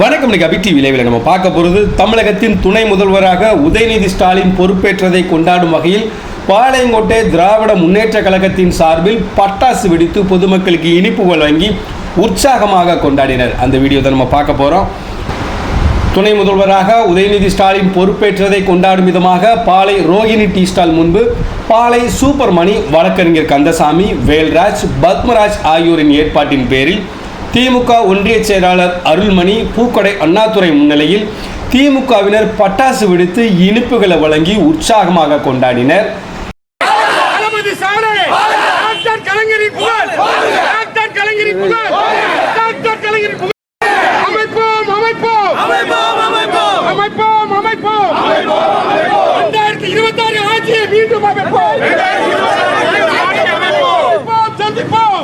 வணக்கம் இன்னைக்கு அபி டிவி நம்ம பார்க்க போகிறது தமிழகத்தின் துணை முதல்வராக உதயநிதி ஸ்டாலின் பொறுப்பேற்றதை கொண்டாடும் வகையில் பாளையங்கோட்டை திராவிட முன்னேற்ற கழகத்தின் சார்பில் பட்டாசு வெடித்து பொதுமக்களுக்கு இனிப்புகள் வழங்கி உற்சாகமாக கொண்டாடினர். அந்த வீடியோ தான் நம்ம பார்க்க போகிறோம் துணை முதல்வராக உதயநிதி ஸ்டாலின் பொறுப்பேற்றதை கொண்டாடும் விதமாக பாலை ரோகிணி டீ ஸ்டால் முன்பு பாலை சூப்பர் மணி வழக்கறிஞர் கந்தசாமி வேல்ராஜ் பத்மராஜ் ஆகியோரின் ஏற்பாட்டின் பேரில் திமுக ஒன்றிய செயலாளர் அருள்மணி பூக்கடை அண்ணாதுரை முன்னிலையில் திமுகவினர் பட்டாசு வெடித்து இனிப்புகளை வழங்கி உற்சாகமாக கொண்டாடினர். தளபதி சாலை டாக்டர் கலைஞரின் புகழ்! டாக்டர் கலைஞரின் புகழ்! டாக்டர் கலைஞரின் புகழ்! அமைப்போம் அமைப்போம்! அமைப்போம் அமைப்போம்! அமைப்போம் ரெண்டாயிரத்தி இருபத்தி ஆறு ஆட்சியை மீண்டும் அமைப்போம் சந்திப்போம்,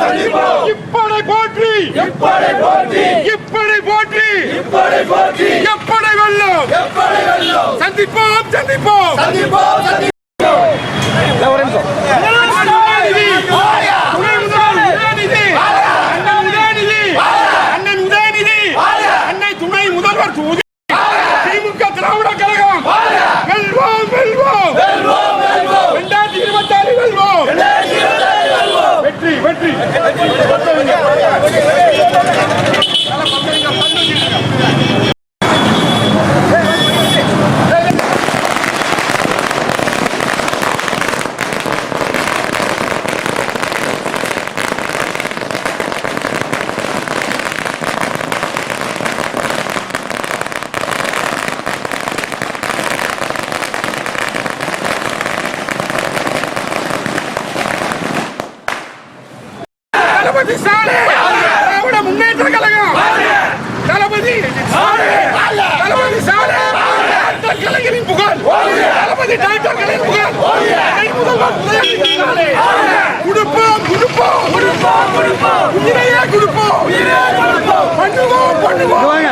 சந்திப்போம் இப்படை போற்றி. இப்படை போற்றி. எப்படை வெல்லும். சந்திப்போம் சந்திப்போம். உதயநிதி, துணை முதல்வர் உதயநிதி, அண்ணன் உதயநிதி, அண்ணன் உதயநிதி, அன்னை துணை முதல்வர் உதயநிதி, திமுக திராவிட கழகம் வெல்வோம் வெல்வோம் ரெண்டாயிரத்தி இருபத்தி ஆறு வெல்வோம் வெற்றி வெற்றி தளபதி சாலை! திராவிட முன்னேற்ற கழகம்! தளபதி! தளபதி சாலை! டாக்டர் கலைஞரின் புகழ்! தளபதி டாக்டர் கலைஞரின் புகழ்! கொடுப்போம் கொடுப்போம் கொடுப்போம் கொடுப்போம் உயிரையே கொடுப்போம் உயிரையே கொடுப்போம் பண்ணுவோம் பண்ணுவோம்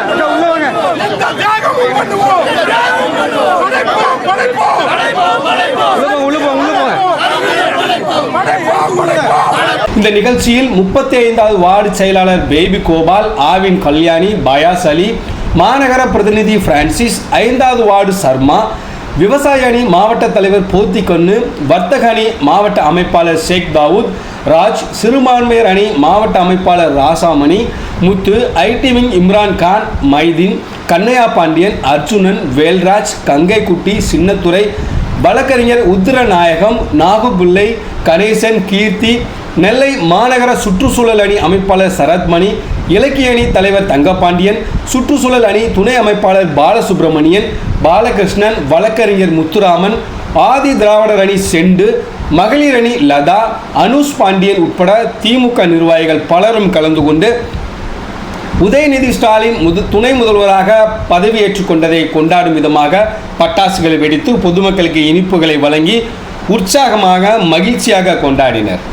எந்த தியாகமும் பண்ணுவோம் படைப்போம் படைப்போம் படைப்போம்! இந்த நிகழ்ச்சியில் முப்பத்தி ஐந்தாவது வார்டு செயலாளர் பேபி கோபால் ஆவின் கல்யாணி பயாஸ் அலி மாநகர பிரதிநிதி பிரான்சிஸ் ஐந்தாவது வார்டு சர்மா விவசாய அணி மாவட்ட தலைவர் போத்திக்கொன்னு வர்த்தக அணி மாவட்ட அமைப்பாளர் ஷேக் தாவூத் ராஜ் சிறுபான்மையர் அணி மாவட்ட அமைப்பாளர் ராசாமணி முத்து ஐடி விங் இம்ரான் கான் மைதீன் கண்ணையா பாண்டியன் அர்ஜுனன் வேல்ராஜ் கங்கைக்குட்டி சின்னத்துறை வழக்கறிஞர் உத்திரநாயகம் நாகுபிள்ளை கணேசன் கீர்த்தி நெல்லை மாநகர சுற்றுச்சூழல் அணி அமைப்பாளர் சரத்மணி இலக்கிய அணி தலைவர் தங்கப்பாண்டியன் சுற்றுச்சூழல் அணி துணை அமைப்பாளர் பாலசுப்ரமணியன் பாலகிருஷ்ணன் வழக்கறிஞர் முத்துராமன் ஆதி திராவிடர் அணி செண்டு மகளிர் அணி லதா அனுஷ் பாண்டியன் உட்பட திமுக நிர்வாகிகள் பலரும் கலந்து கொண்டு உதயநிதி ஸ்டாலின் முது துணை முதல்வராக பதவியேற்றுக் கொண்டதை கொண்டாடும் விதமாக பட்டாசுகளை வெடித்து பொதுமக்களுக்கு இனிப்புகளை வழங்கி உற்சாகமாக மகிழ்ச்சியாக கொண்டாடினர்.